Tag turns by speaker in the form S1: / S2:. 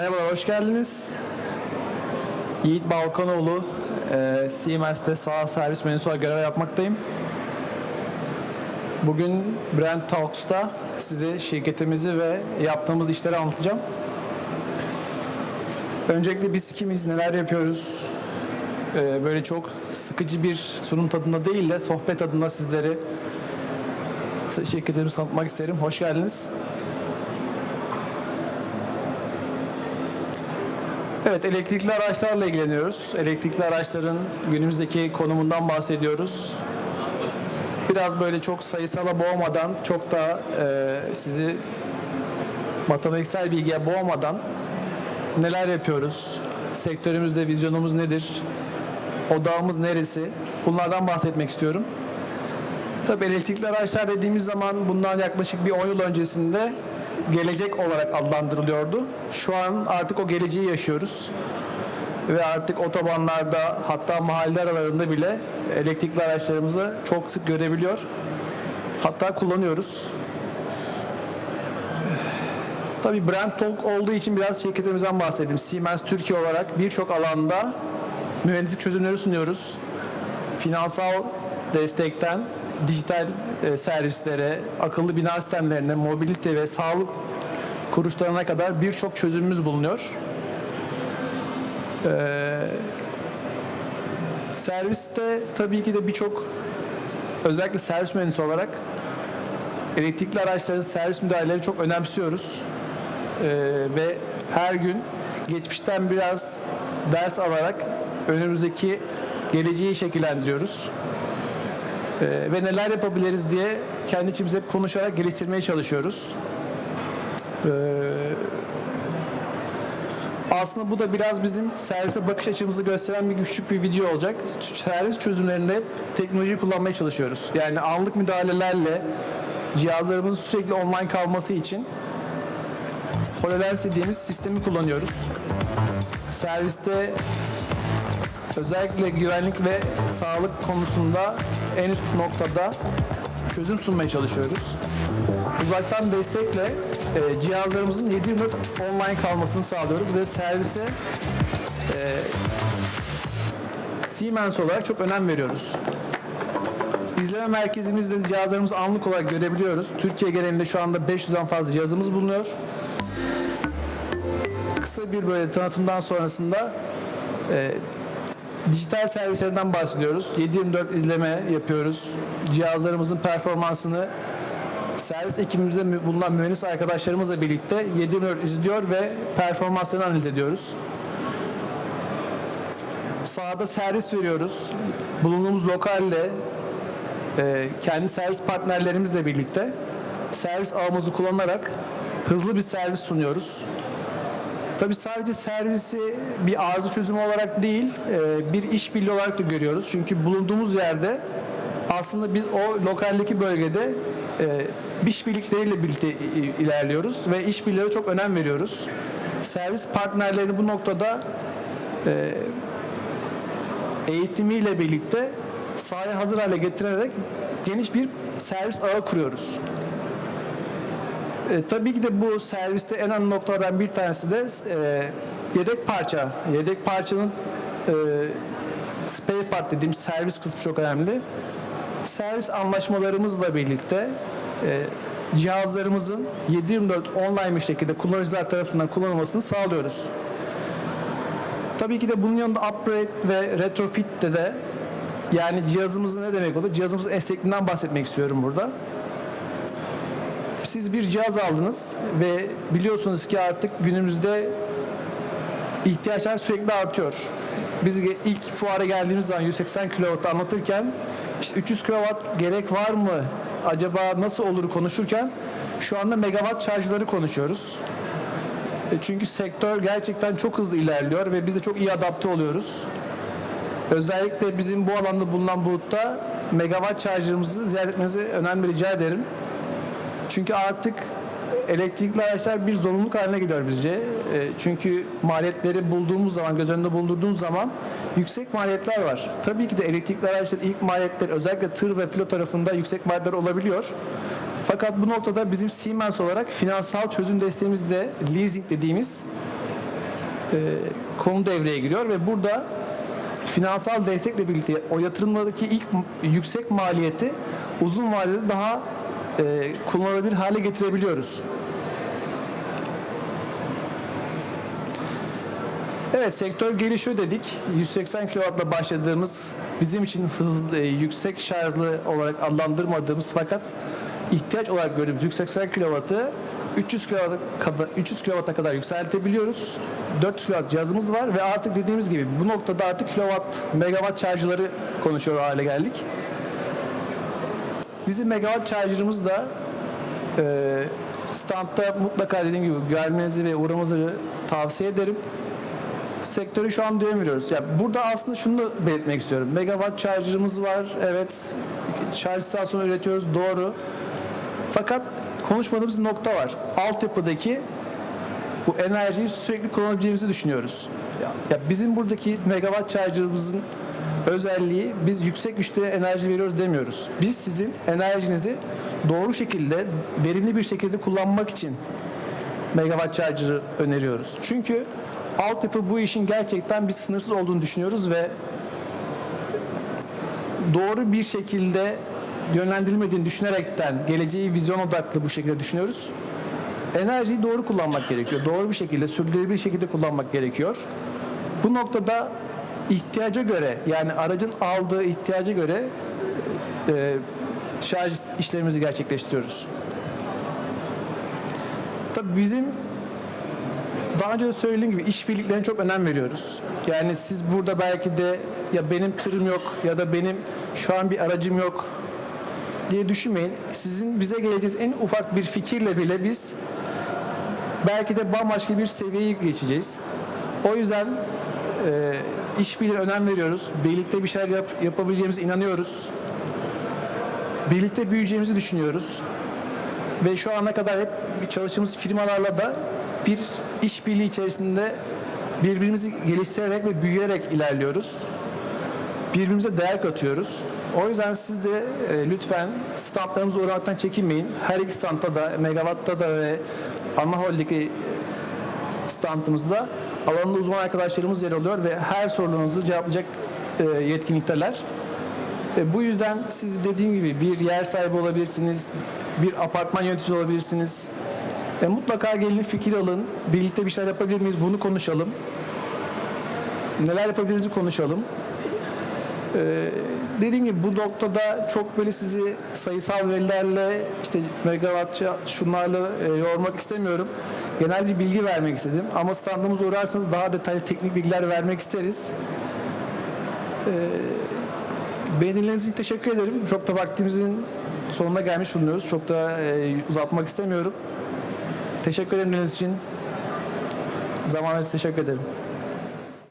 S1: Merhabalar, hoş geldiniz. Yiğit Balkanoğlu, e, Siemens'te sağ servis menüsü olarak görev yapmaktayım. Bugün Brand Talks'ta size şirketimizi ve yaptığımız işleri anlatacağım. Öncelikle biz kimiz, neler yapıyoruz? E, böyle çok sıkıcı bir sunum tadında değil de sohbet tadında sizleri şirketimizi tanıtmak isterim. Hoş geldiniz. Evet, elektrikli araçlarla ilgileniyoruz. Elektrikli araçların günümüzdeki konumundan bahsediyoruz. Biraz böyle çok sayısala boğmadan, çok da e, sizi matematiksel bilgiye boğmadan neler yapıyoruz, sektörümüzde vizyonumuz nedir, odağımız neresi, bunlardan bahsetmek istiyorum. Tabii elektrikli araçlar dediğimiz zaman bundan yaklaşık bir 10 yıl öncesinde gelecek olarak adlandırılıyordu. Şu an artık o geleceği yaşıyoruz. Ve artık otobanlarda hatta mahalle aralarında bile elektrikli araçlarımızı çok sık görebiliyor. Hatta kullanıyoruz. Tabii brand talk olduğu için biraz şirketimizden bahsedeyim. Siemens Türkiye olarak birçok alanda mühendislik çözümleri sunuyoruz. Finansal destekten dijital e, servislere, akıllı bina sistemlerine, mobilite ve sağlık kuruluşlarına kadar birçok çözümümüz bulunuyor. Ee, serviste tabii ki de birçok özellikle servis mühendisi olarak elektrikli araçların servis müdahaleleri çok önemsiyoruz. Ee, ve her gün geçmişten biraz ders alarak önümüzdeki geleceği şekillendiriyoruz. Ee, ve neler yapabiliriz diye kendi içimizde hep konuşarak geliştirmeye çalışıyoruz. Ee, aslında bu da biraz bizim servise bakış açımızı gösteren bir küçük bir video olacak. Servis çözümlerinde hep teknolojiyi kullanmaya çalışıyoruz. Yani anlık müdahalelerle cihazlarımızın sürekli online kalması için HoloLens dediğimiz sistemi kullanıyoruz. Serviste özellikle güvenlik ve sağlık konusunda en üst noktada çözüm sunmaya çalışıyoruz. Uzaktan destekle e, cihazlarımızın 7/24 online kalmasını sağlıyoruz ve servise e, Siemens olarak çok önem veriyoruz. İzleme merkezimizde cihazlarımızı anlık olarak görebiliyoruz. Türkiye genelinde şu anda 500'den fazla cihazımız bulunuyor. Kısa bir böyle tanıtımdan sonrasında e, dijital servislerinden bahsediyoruz. 7/24 izleme yapıyoruz. Cihazlarımızın performansını servis ekibimizde bulunan mühendis arkadaşlarımızla birlikte 7/24 izliyor ve performanslarını analiz ediyoruz. Sahada servis veriyoruz. Bulunduğumuz lokalle e, kendi servis partnerlerimizle birlikte servis ağımızı kullanarak hızlı bir servis sunuyoruz. Tabii sadece servisi bir arıza çözümü olarak değil, e, bir işbirliği olarak da görüyoruz. Çünkü bulunduğumuz yerde aslında biz o lokaldeki bölgede e, işbirlikleriyle birlikte ilerliyoruz ve işbirliğine çok önem veriyoruz. Servis partnerlerini bu noktada e, eğitimiyle birlikte sahaya hazır hale getirerek geniş bir servis ağı kuruyoruz. E, tabii ki de bu serviste en önemli noktalardan bir tanesi de e, yedek parça. Yedek parçanın e, spare part dediğimiz servis kısmı çok önemli. Servis anlaşmalarımızla birlikte e, cihazlarımızın 7/24 online bir şekilde kullanıcılar tarafından kullanılmasını sağlıyoruz. Tabii ki de bunun yanında upgrade ve retrofit'te de yani cihazımızın ne demek olur? Cihazımızın esnekliğinden bahsetmek istiyorum burada siz bir cihaz aldınız ve biliyorsunuz ki artık günümüzde ihtiyaçlar sürekli artıyor. Biz ilk fuara geldiğimiz zaman 180 kW anlatırken işte 300 kW gerek var mı? Acaba nasıl olur konuşurken şu anda megawatt şarjları konuşuyoruz. E, Çünkü sektör gerçekten çok hızlı ilerliyor ve biz de çok iyi adapte oluyoruz. Özellikle bizim bu alanda bulunan bulutta megawatt şarjlarımızı ziyaret etmenizi önemli rica ederim. Çünkü artık elektrikli araçlar bir zorunluluk haline geliyor bizce. E, Çünkü maliyetleri bulduğumuz zaman, göz önünde bulundurduğumuz zaman yüksek maliyetler var. Tabii ki de elektrikli araçların ilk maliyetleri özellikle tır ve filo tarafında yüksek maliyetler olabiliyor. Fakat bu noktada bizim Siemens olarak finansal çözüm desteğimizde leasing dediğimiz konu devreye giriyor ve burada finansal destekle birlikte o yatırımlardaki ilk yüksek maliyeti uzun vadede daha e, kullanılabilir hale getirebiliyoruz. Evet sektör gelişiyor dedik. 180 kW'la başladığımız bizim için hızlı, e, yüksek şarjlı olarak adlandırmadığımız fakat ihtiyaç olarak gördüğümüz 180 kW'ı 300 kW'a kadar 300 kW'a kadar yükseltebiliyoruz. 400 kW cihazımız var ve artık dediğimiz gibi bu noktada artık kilowatt, megawatt şarjları konuşuyor hale geldik. Bizim megawatt şarjımız da e, standta mutlaka dediğim gibi gelmenizi ve uğramanızı tavsiye ederim sektörü şu an duyamıyoruz. Ya burada aslında şunu da belirtmek istiyorum. Megawatt charger'ımız var. Evet. Şarj istasyonu üretiyoruz. Doğru. Fakat konuşmadığımız nokta var. Altyapıdaki bu enerjiyi sürekli kullanabileceğimizi düşünüyoruz. Ya, ya bizim buradaki megawatt charger'ımızın özelliği biz yüksek güçte enerji veriyoruz demiyoruz. Biz sizin enerjinizi doğru şekilde, verimli bir şekilde kullanmak için megawatt charger'ı öneriyoruz. Çünkü altyapı bu işin gerçekten bir sınırsız olduğunu düşünüyoruz ve doğru bir şekilde yönlendirilmediğini düşünerekten geleceği vizyon odaklı bu şekilde düşünüyoruz. Enerjiyi doğru kullanmak gerekiyor. Doğru bir şekilde, sürdürülebilir şekilde kullanmak gerekiyor. Bu noktada ihtiyaca göre yani aracın aldığı ihtiyaca göre e, şarj işlemimizi gerçekleştiriyoruz. Tabii bizim daha önce de söylediğim gibi işbirliklerine çok önem veriyoruz. Yani siz burada belki de ya benim tırım yok ya da benim şu an bir aracım yok diye düşünmeyin. Sizin bize geleceğiniz en ufak bir fikirle bile biz belki de bambaşka bir seviyeye geçeceğiz. O yüzden e, işbirliğine önem veriyoruz. Birlikte bir şeyler yap, yapabileceğimize inanıyoruz. Birlikte büyüyeceğimizi düşünüyoruz. Ve şu ana kadar hep çalıştığımız firmalarla da bir işbirliği içerisinde birbirimizi geliştirerek ve büyüyerek ilerliyoruz. Birbirimize değer katıyoruz. O yüzden siz de e, lütfen standlarımıza uğramaktan çekinmeyin. Her iki standta da, Megawatt'ta da ve ana holdeki standımızda alanında uzman arkadaşlarımız yer alıyor ve her sorununuzu cevaplayacak e, yetkinlikteler. E, bu yüzden siz dediğim gibi bir yer sahibi olabilirsiniz, bir apartman yöneticisi olabilirsiniz. E, mutlaka gelin fikir alın, birlikte bir şeyler yapabilir miyiz bunu konuşalım. Neler yapabiliriz konuşalım. E, dediğim gibi bu noktada çok böyle sizi sayısal verilerle işte megawatt şunlarla e, yormak istemiyorum. Genel bir bilgi vermek istedim. Ama standımıza uğrarsanız daha detaylı teknik bilgiler vermek isteriz. Beni dinlediğiniz için teşekkür ederim. Çok da vaktimizin sonuna gelmiş bulunuyoruz. Çok da e, uzatmak istemiyorum. Teşekkür ederim dinlediğiniz için. Zamanınız teşekkür ederim.